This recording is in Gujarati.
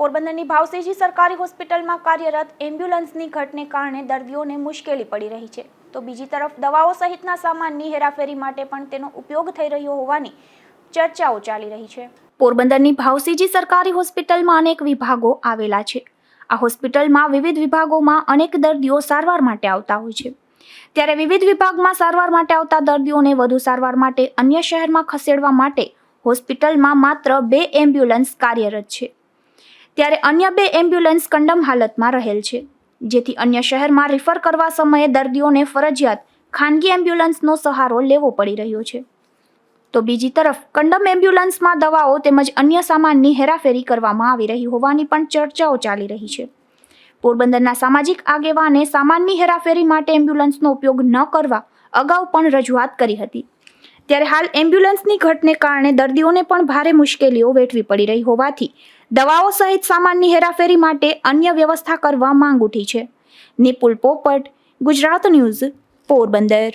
પોરબંદરની ભાવસીજી સરકારી હોસ્પિટલમાં કાર્યરત એમ્બ્યુલન્સની ઘટને કારણે દર્દીઓને મુશ્કેલી પડી રહી છે. તો બીજી તરફ દવાઓ સહિતના સામાનની હેરાફેરી માટે પણ તેનો ઉપયોગ થઈ રહ્યો હોવાની ચર્ચાઓ ચાલી રહી છે. પોરબંદરની ભાવસીજી સરકારી હોસ્પિટલમાં અનેક વિભાગો આવેલા છે. આ હોસ્પિટલમાં વિવિધ વિભાગોમાં અનેક દર્દીઓ સારવાર માટે આવતા હોય છે. ત્યારે વિવિધ વિભાગમાં સારવાર માટે આવતા દર્દીઓને વધુ સારવાર માટે અન્ય શહેરમાં ખસેડવા માટે હોસ્પિટલમાં માત્ર બે એમ્બ્યુલન્સ કાર્યરત છે. ત્યારે અન્ય બે એમ્બ્યુલન્સ કંડમ હાલતમાં રહેલ છે. જેથી અન્ય શહેરમાં રિફર કરવા સમયે દર્દીઓને ફરજિયાત ખાનગી એમ્બ્યુલન્સનો સહારો લેવો પડી રહ્યો છે. તો બીજી તરફ, કંડમ એમ્બ્યુલન્સમાં દવાઓ તેમજ અન્ય સામાનની હેરાફેરી કરવામાં આવી રહી હોવાની પણ ચર્ચાઓ ચાલી રહી છે. પોરબંદરના સામાજિક આગેવાને સામાનની હેરાફેરી માટે એમ્બ્યુલન્સનો ઉપયોગ ન કરવા અગાઉ પણ રજૂઆત કરી હતી. ત્યારે હાલ એમ્બ્યુલન્સની ઘટને કારણે દર્દીઓને પણ ભારે મુશ્કેલીઓ વેઠવી પડી રહી હોવાથી દવાઓ સહિત સામાનની હેરાફેરી માટે અન્ય વ્યવસ્થા કરવા માંગ ઉઠી છે. નિપુલ પોપટ, ગુજરાત ન્યૂઝ, પોરબંદર.